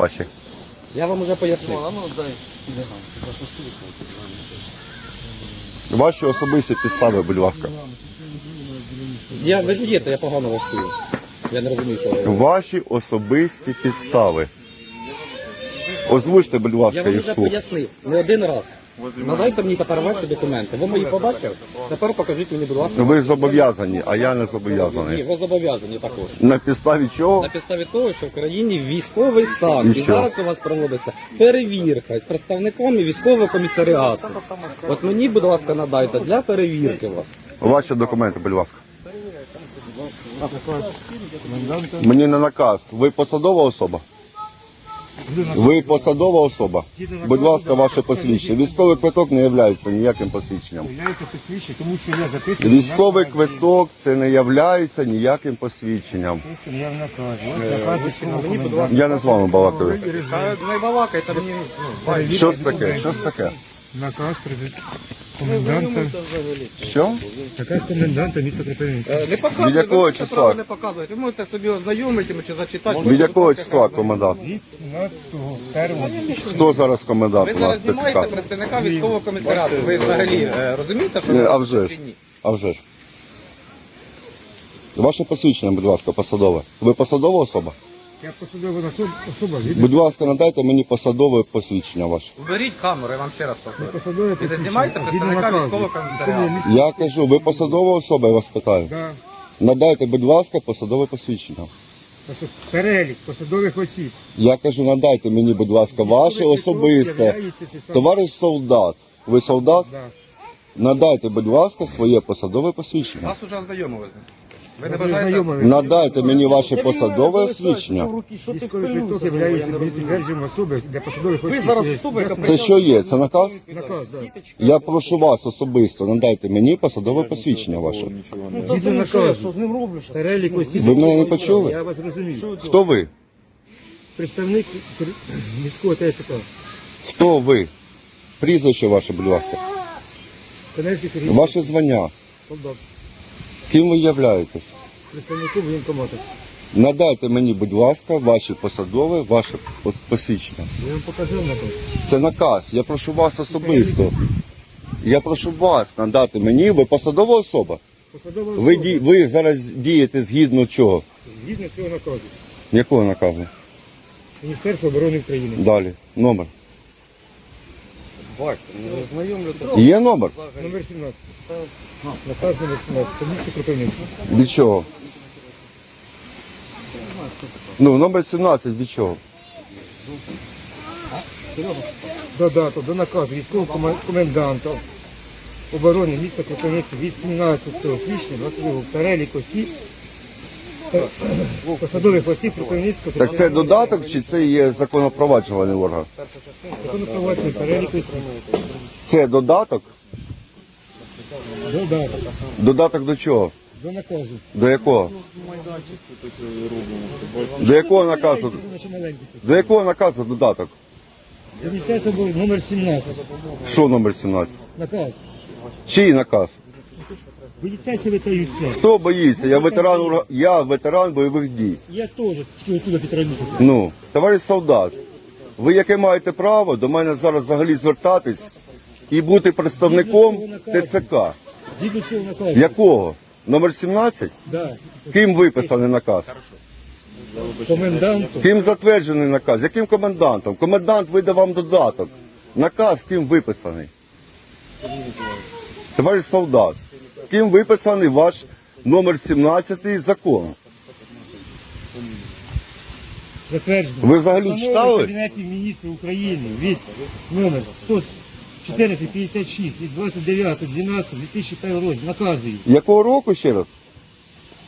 ваші? Я вам уже пояснив. Ваші особисті підстави, будь ласка. Я, ви ж їдете, я погано вас чую. Я не розумію, що ви. Ваші особисті підстави. Озвучте, будь Я ласка, вам і вже вслух. пояснив не один раз. Надайте мені тепер ваші документи. Ви мої побачили? Тепер покажіть мені, будь ласка. Ви зобов'язані, а я не Ні, зобов'язаний. ви зобов'язані також. На підставі чого? На підставі того, що в країні військовий стан, І і, що? зараз у вас проводиться перевірка з представниками військового комісаріату. От мені, будь ласка, надайте для перевірки вас. Ваші документи, будь ласка. Мені не наказ. Ви посадова особа? Ви посадова особа. Будь ласка, ваше посвідчення. Військовий квиток не є ніяким посвідченням. Являється посвідчення, тому що я записую. Військовий квиток це не є ніяким посвідченням. Я коменданта. Я не з вами балакаю. Не балакайте мені. Що це таке? Що це таке? Наказ президента. Коменданта. Що? Наказ коменданта міста Кропивницького. Е, Не показуйте, Від якого ви числа? Не показуєте. Ви можете собі ознайомити чи зачитати. Від якого числа комендант? Від 17-го первого. Хто зараз комендант Ви у нас зараз знімаєте представника військового комісаріату. Ви взагалі е, розумієте, що Ні, а вже ж. чи ні? А вже ж. Ваше посвідчення, будь ласка, посадове. Ви посадова особа? Я посадова особа, Будь ласка, надайте мені посадове посвідчення ваше. Уберіть камеру, я вам ще раз повторю. посадове І не посвідчення. знімайте представника наказу. військового комісаріату. Я кажу, ви посадова особа, я вас питаю. Да. Надайте, будь ласка, посадове посвідчення. Посад- Перелік посадових осіб. Я кажу, надайте мені, будь ласка, ваше Військовий квиток особисте. являється це саме- Товариш солдат. Ви солдат? Да. Надайте, будь ласка, своє посадове посвідчення. Вас уже ознайомили з ним. Ви не бажаєте? Надайте мені ваше посадове освідчення. Військовий квиток являється підтвердженням особи для посадових осіб. зараз Є- яка Це що є? Це наказ? Наказ, да. Я прошу вас особисто, надайте мені посадове посвідчення ваше. Згідно наказу. Перелік осіб. Ви мене не почули? Я вас розумію. Хто ви? Представник міського ТЦК. Хто ви? Прізвище ваше, будь ласка. Каневський Сергій. Ваше звання. Солдат. Ким ви являєтесь? Представником воєнкомату. Надайте мені, будь ласка, ваші посадове, ваше посвідчення. Я вам показав наказ. Це наказ. Я прошу вас особисто. Я прошу вас надати мені, ви посадова особа. Посадова Ви, особа. ді, ви зараз дієте згідно чого? Згідно цього наказу. Якого наказу? Міністерство оборони України. Далі. Номер. Бачите, не ознайомлюєте. Є номер? Номер 17. Наказ номер 17. По місту Кропивницького. Від чого? Ну, номер 17 від чого? Додаток до наказу військового коменданта оборони міста Кропивницького від 17 січня 22 перелік осіб посадових осіб Кропивницького Так це додаток чи це є законопроваджувальний орган? законопроваджений перелік осіб. Це додаток? Додаток Додаток до чого? до наказу. До якого? До якого наказу? До якого наказу додаток? До Міністерства оборони номер 17. Що номер 17? Наказ. Чий наказ? Боїтеся ви та і все. Хто боїться? Я ветеран я ветеран бойових дій. Я теж, тільки оттуда півтора місяця. Ну, товариш солдат, ви яке маєте право до мене зараз взагалі звертатись і бути представником ТЦК? Згідно цього наказу. Якого? Номер 17? Да. Ким виписаний наказ? Коменданту. Ким затверджений наказ? Яким комендантом? Комендант видав вам додаток. Наказ ким виписаний? Товариш солдат, ким виписаний ваш номер 17 закон? Затверджено. Ви взагалі Постанови читали? Кабінетів міністрів України від номер 1456 від 29.12.2001 року наказую. Якого року ще раз?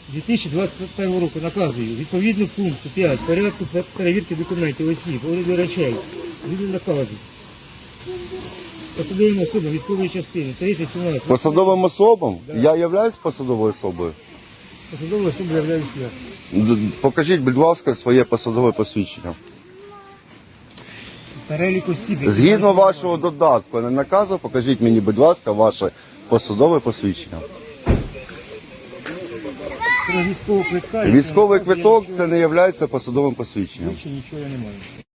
2021 року наказую. Відповідно пункту 5 порядку перевірки документів осіб, огляду речей. Згідно наказу. Посадовим особам військової частини 3017. Посадовим особам? Я являюсь посадовою особою. Посадова особа являюсь я. Д- Покажіть, будь ласка, своє посадове посвідчення. Перелік осіб. які Згідно вашого додатку, не наказу, покажіть мені, будь ласка, ваше посадове посвідчення. Про військового квитка. Військовий квиток це не є посадовим посвідченням. Більше нічого я не маю.